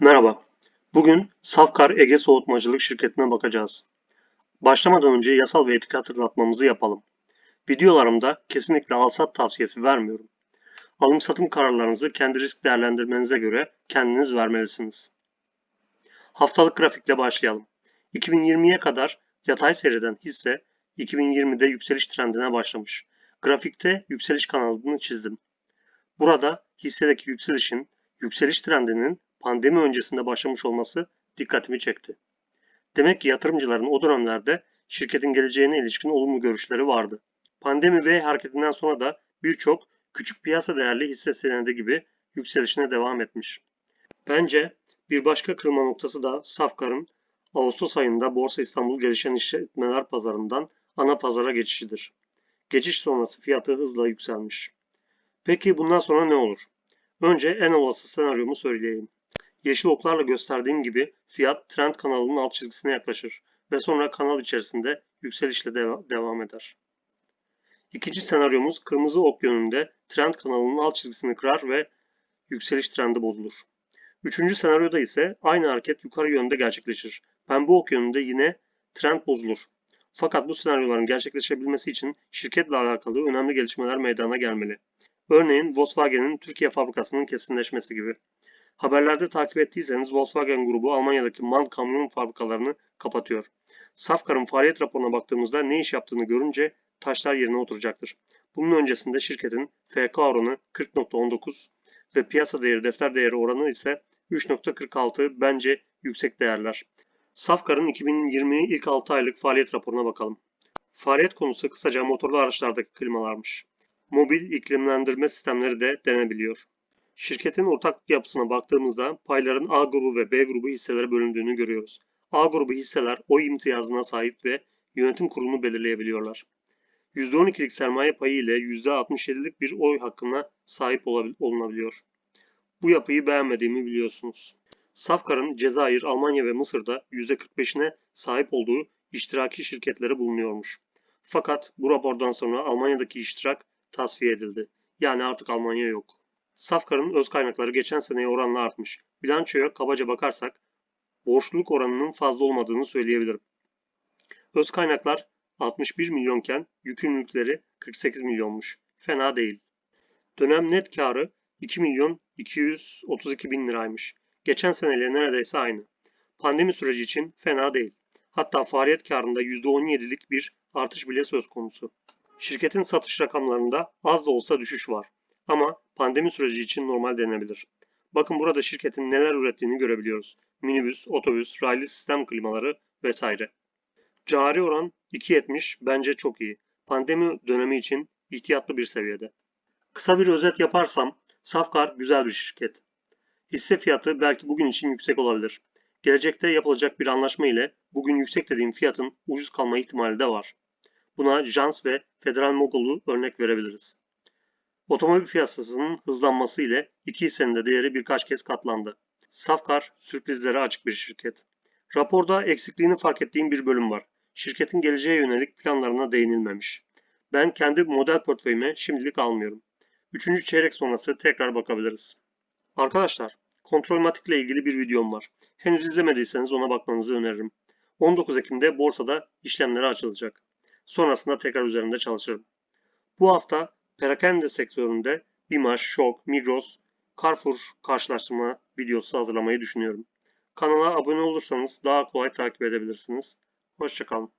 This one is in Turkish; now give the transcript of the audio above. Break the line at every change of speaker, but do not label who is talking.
Merhaba. Bugün Safkar Ege Soğutmacılık şirketine bakacağız. Başlamadan önce yasal ve etik hatırlatmamızı yapalım. Videolarımda kesinlikle al-sat tavsiyesi vermiyorum. Alım satım kararlarınızı kendi risk değerlendirmenize göre kendiniz vermelisiniz. Haftalık grafikle başlayalım. 2020'ye kadar yatay seyreden hisse 2020'de yükseliş trendine başlamış. Grafikte yükseliş kanalını çizdim. Burada hissedeki yükselişin yükseliş trendinin pandemi öncesinde başlamış olması dikkatimi çekti. Demek ki yatırımcıların o dönemlerde şirketin geleceğine ilişkin olumlu görüşleri vardı. Pandemi ve hareketinden sonra da birçok küçük piyasa değerli hisse senedi gibi yükselişine devam etmiş. Bence bir başka kırılma noktası da Safkar'ın Ağustos ayında Borsa İstanbul gelişen işletmeler pazarından ana pazara geçişidir. Geçiş sonrası fiyatı hızla yükselmiş. Peki bundan sonra ne olur? Önce en olası senaryomu söyleyeyim. Yeşil oklarla gösterdiğim gibi fiyat trend kanalının alt çizgisine yaklaşır ve sonra kanal içerisinde yükselişle deva- devam eder. İkinci senaryomuz kırmızı ok yönünde trend kanalının alt çizgisini kırar ve yükseliş trendi bozulur. Üçüncü senaryoda ise aynı hareket yukarı yönde gerçekleşir. Pembe ok yönünde yine trend bozulur. Fakat bu senaryoların gerçekleşebilmesi için şirketle alakalı önemli gelişmeler meydana gelmeli. Örneğin Volkswagen'in Türkiye fabrikasının kesinleşmesi gibi. Haberlerde takip ettiyseniz Volkswagen grubu Almanya'daki MAN kamyon fabrikalarını kapatıyor. Safkar'ın faaliyet raporuna baktığımızda ne iş yaptığını görünce taşlar yerine oturacaktır. Bunun öncesinde şirketin FK oranı 40.19 ve piyasa değeri defter değeri oranı ise 3.46 bence yüksek değerler. Safkar'ın 2020 ilk 6 aylık faaliyet raporuna bakalım. Faaliyet konusu kısaca motorlu araçlardaki klimalarmış. Mobil iklimlendirme sistemleri de denebiliyor. Şirketin ortak yapısına baktığımızda payların A grubu ve B grubu hisselere bölündüğünü görüyoruz. A grubu hisseler oy imtiyazına sahip ve yönetim kurulunu belirleyebiliyorlar. %12'lik sermaye payı ile %67'lik bir oy hakkına sahip olunabiliyor. Bu yapıyı beğenmediğimi biliyorsunuz. Safkar'ın Cezayir, Almanya ve Mısır'da %45'ine sahip olduğu iştiraki şirketleri bulunuyormuş. Fakat bu rapordan sonra Almanya'daki iştirak tasfiye edildi. Yani artık Almanya yok. Safkar'ın öz kaynakları geçen seneye oranla artmış. Bilançoya kabaca bakarsak borçluluk oranının fazla olmadığını söyleyebilirim. Öz kaynaklar 61 milyonken yükümlülükleri 48 milyonmuş. Fena değil. Dönem net karı 2 milyon 232 bin liraymış. Geçen seneyle neredeyse aynı. Pandemi süreci için fena değil. Hatta faaliyet karında %17'lik bir artış bile söz konusu. Şirketin satış rakamlarında az da olsa düşüş var. Ama pandemi süreci için normal denebilir. Bakın burada şirketin neler ürettiğini görebiliyoruz. Minibüs, otobüs, raylı sistem klimaları vesaire. Cari oran 2.70 bence çok iyi. Pandemi dönemi için ihtiyatlı bir seviyede. Kısa bir özet yaparsam Safkar güzel bir şirket. Hisse fiyatı belki bugün için yüksek olabilir. Gelecekte yapılacak bir anlaşma ile bugün yüksek dediğim fiyatın ucuz kalma ihtimali de var. Buna Jans ve Federal Mogul'u örnek verebiliriz. Otomobil piyasasının hızlanması ile iki hissenin de değeri birkaç kez katlandı. Safkar sürprizlere açık bir şirket. Raporda eksikliğini fark ettiğim bir bölüm var. Şirketin geleceğe yönelik planlarına değinilmemiş. Ben kendi model portföyüme şimdilik almıyorum. Üçüncü çeyrek sonrası tekrar bakabiliriz. Arkadaşlar, kontrolmatik ile ilgili bir videom var. Henüz izlemediyseniz ona bakmanızı öneririm. 19 Ekim'de borsada işlemleri açılacak. Sonrasında tekrar üzerinde çalışırım. Bu hafta perakende sektöründe Bimaş, Şok, Migros, Carrefour karşılaştırma videosu hazırlamayı düşünüyorum. Kanala abone olursanız daha kolay takip edebilirsiniz. Hoşçakalın.